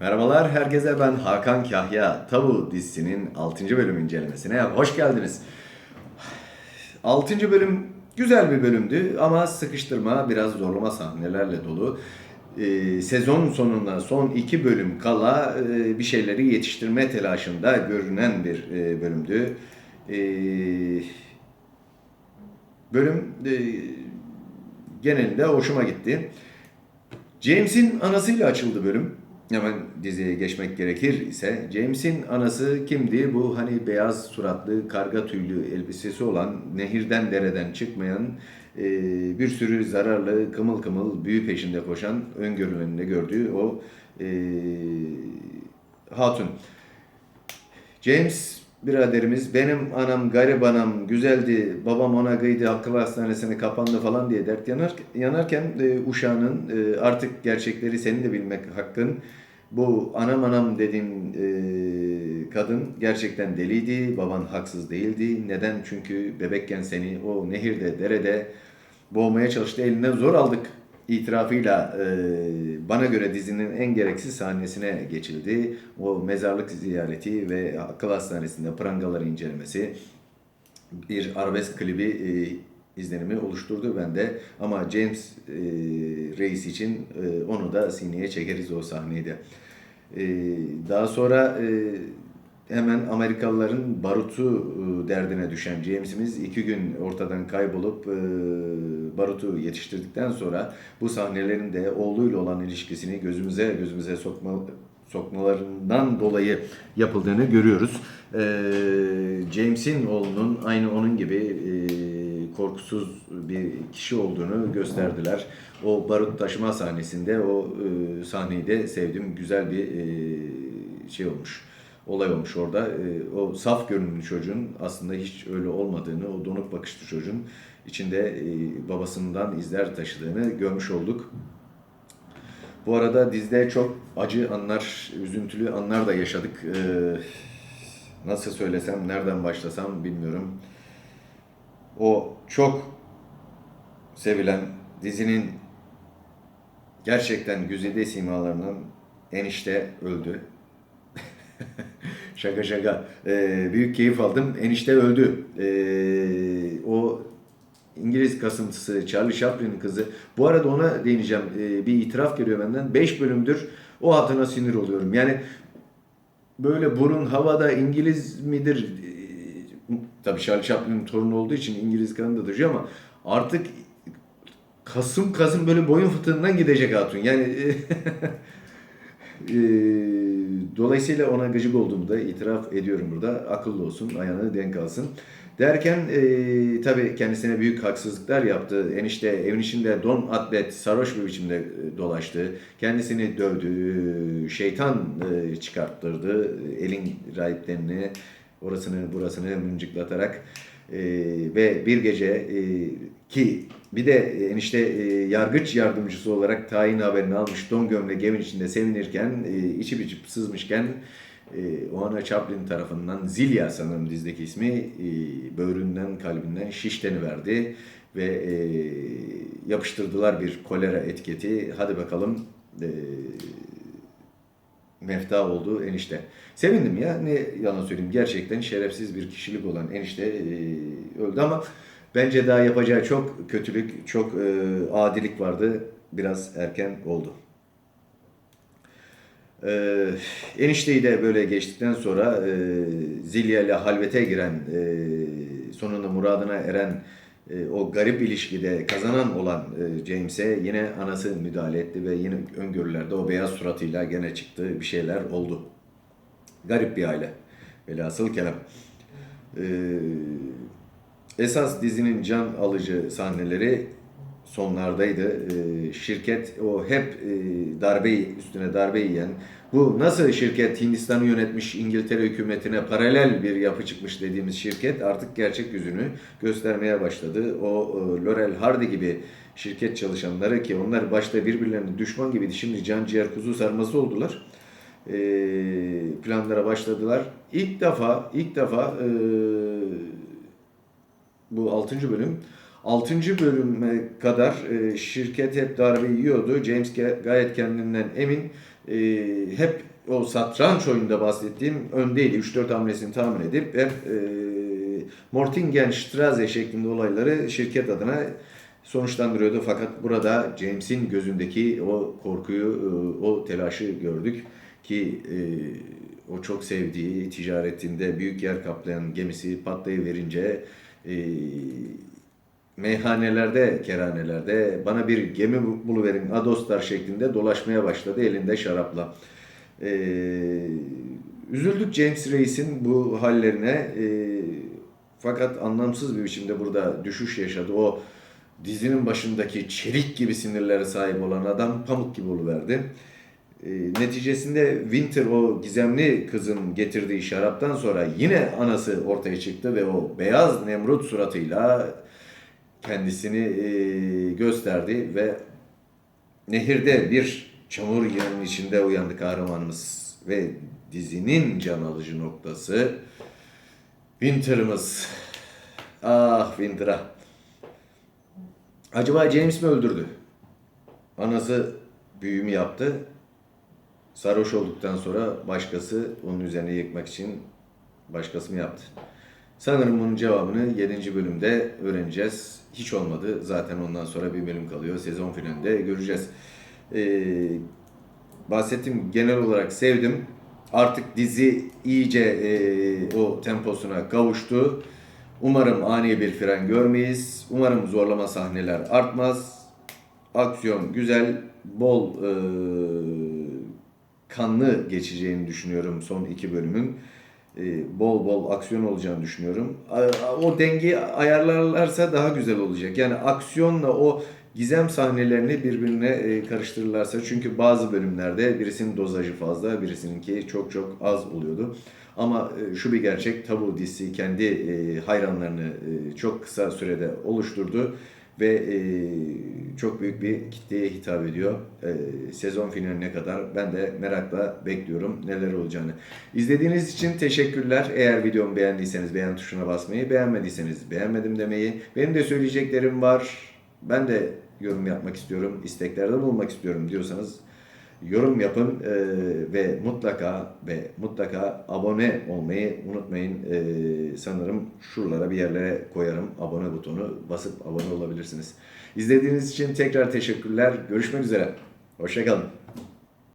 Merhabalar herkese ben Hakan Kahya. Tabu dizisinin 6. bölüm incelemesine hoş geldiniz. 6. bölüm güzel bir bölümdü ama sıkıştırma, biraz zorlama sahnelerle dolu. Ee, sezon sonunda son iki bölüm kala e, bir şeyleri yetiştirme telaşında görünen bir e, bölümdü. Ee, bölüm e, genelinde hoşuma gitti. James'in anasıyla açıldı bölüm. Hemen diziye geçmek gerekir ise James'in anası kimdi? Bu hani beyaz suratlı, karga tüylü elbisesi olan, nehirden dereden çıkmayan, e, bir sürü zararlı, kımıl kımıl büyü peşinde koşan, öngörülerinde gördüğü o e, hatun. James biraderimiz benim anam garip anam güzeldi babam ona kıydı akıl hastanesine kapandı falan diye dert yanar, yanarken e, uşağının e, artık gerçekleri senin de bilmek hakkın. Bu anam anam dediğin e, kadın gerçekten deliydi baban haksız değildi. Neden? Çünkü bebekken seni o nehirde derede boğmaya çalıştı elinden zor aldık itirafıyla e, bana göre dizinin en gereksiz sahnesine geçildi. O mezarlık ziyareti ve akıl hastanesinde prangaları incelemesi bir arabesk klibi e, izlenimi oluşturdu bende. Ama James e, Reis için e, onu da sineye çekeriz o sahneydi. E, daha sonra e, hemen Amerikalıların barutu e, derdine düşen James'imiz iki gün ortadan kaybolup e, barutu yetiştirdikten sonra bu sahnelerin de oğluyla olan ilişkisini gözümüze gözümüze sokma, sokmalarından dolayı yapıldığını görüyoruz. E, James'in oğlunun aynı onun gibi korkusuz bir kişi olduğunu gösterdiler. O barut taşıma sahnesinde o sahneyi de sevdim. Güzel bir şey olmuş olay olmuş orada. E, o saf görünümlü çocuğun aslında hiç öyle olmadığını, o donuk bakışlı çocuğun içinde e, babasından izler taşıdığını görmüş olduk. Bu arada dizide çok acı anlar, üzüntülü anlar da yaşadık. E, nasıl söylesem, nereden başlasam bilmiyorum. O çok sevilen dizinin gerçekten güzide simalarından enişte öldü. şaka şaka. Ee, büyük keyif aldım. Enişte öldü. Ee, o İngiliz kasıntısı Charlie Chaplin'in kızı. Bu arada ona değineceğim. Ee, bir itiraf geliyor benden. 5 bölümdür o hatına sinir oluyorum. Yani böyle burun havada İngiliz midir? Ee, tabii Charlie Chaplin'in torunu olduğu için İngiliz kanı da taşıyor ama artık kasım kasım böyle boyun fıtığından gidecek hatun. Yani Ee, dolayısıyla ona gıcık olduğumu da itiraf ediyorum burada. Akıllı olsun, ayağını denk alsın. Derken e, tabii kendisine büyük haksızlıklar yaptı. Enişte evin içinde don atlet, sarhoş bir biçimde e, dolaştı. Kendisini dövdü, şeytan e, çıkarttırdı. Elin rahiplerini, orasını burasını mıncıklatarak. E, ve bir gece e, ki bir de enişte e, yargıç yardımcısı olarak tayin haberini almış don gömlek evin içinde sevinirken e, içip içip sızmışken e, Oana Chaplin tarafından Zilya sanırım dizdeki ismi e, böğründen kalbinden şişteni verdi ve e, yapıştırdılar bir kolera etiketi. Hadi bakalım e, mefta oldu enişte. Sevindim ya ne yalan söyleyeyim gerçekten şerefsiz bir kişilik olan enişte e, öldü ama bence daha yapacağı çok kötülük, çok e, adilik vardı. Biraz erken oldu. E, enişteyi de böyle geçtikten sonra e, Zilya ile halvete giren, e, sonunda muradına eren e, o garip ilişkide kazanan olan e, James'e yine anası müdahale etti ve yine öngörülerde o beyaz suratıyla gene çıktı bir şeyler oldu. Garip bir aile. Velhasıl kelam. E, esas dizinin can alıcı sahneleri sonlardaydı. E, şirket o hep e, darbeyi üstüne darbe yiyen bu nasıl şirket Hindistan'ı yönetmiş İngiltere hükümetine paralel bir yapı çıkmış dediğimiz şirket artık gerçek yüzünü göstermeye başladı. O e, Laurel Hardy gibi şirket çalışanları ki onlar başta birbirlerine düşman gibiydi. Şimdi can ciğer kuzu sarması oldular. E, planlara başladılar. İlk defa ilk defa e, 6. bölüm 6. bölüme kadar e, şirket hep darbe yiyordu. James gayet kendinden emin. e, hep o satranç oyunda bahsettiğim öndeydi. 3-4 hamlesini tahmin edip hep e, Mortingen-Strasse şeklinde olayları şirket adına sonuçlandırıyordu. Fakat burada James'in gözündeki o korkuyu, e, o telaşı gördük ki e, o çok sevdiği ticaretinde büyük yer kaplayan gemisi patlayıverince e, meyhanelerde, kerhanelerde bana bir gemi bu- buluverin adoslar şeklinde dolaşmaya başladı elinde şarapla. E, üzüldük James Reis'in bu hallerine e, fakat anlamsız bir biçimde burada düşüş yaşadı. O dizinin başındaki çelik gibi sinirlere sahip olan adam pamuk gibi oluverdi. E, neticesinde Winter o gizemli kızın getirdiği şaraptan sonra yine anası ortaya çıktı ve o beyaz Nemrut suratıyla kendisini e, gösterdi ve nehirde bir çamur yığının içinde uyandı kahramanımız ve dizinin can alıcı noktası Winter'ımız. Ah Winter ah. Acaba James mi öldürdü? Anası büyümü yaptı. Sarhoş olduktan sonra başkası onun üzerine yıkmak için başkası mı yaptı? Sanırım bunun cevabını 7. bölümde öğreneceğiz. Hiç olmadı. Zaten ondan sonra bir bölüm kalıyor. Sezon finalinde göreceğiz. Ee, bahsettim genel olarak sevdim. Artık dizi iyice e, o temposuna kavuştu. Umarım ani bir fren görmeyiz. Umarım zorlama sahneler artmaz. Aksiyon güzel, bol e, kanlı geçeceğini düşünüyorum son iki bölümün. E, bol bol aksiyon olacağını düşünüyorum. O dengeyi ayarlarlarsa daha güzel olacak. Yani aksiyonla o gizem sahnelerini birbirine e, karıştırırlarsa çünkü bazı bölümlerde birisinin dozajı fazla, birisininki çok çok az oluyordu. Ama e, şu bir gerçek, Tabu dizisi kendi e, hayranlarını çok kısa sürede oluşturdu ve e, çok büyük bir kitleye hitap ediyor. E, sezon finaline kadar ben de merakla bekliyorum neler olacağını. İzlediğiniz için teşekkürler. Eğer videomu beğendiyseniz beğen tuşuna basmayı, beğenmediyseniz beğenmedim demeyi. Benim de söyleyeceklerim var. Ben de yorum yapmak istiyorum, isteklerde bulunmak istiyorum diyorsanız yorum yapın e, ve mutlaka ve mutlaka abone olmayı unutmayın. E, sanırım şuralara bir yerlere koyarım abone butonu basıp abone olabilirsiniz. İzlediğiniz için tekrar teşekkürler. Görüşmek üzere. Hoşçakalın.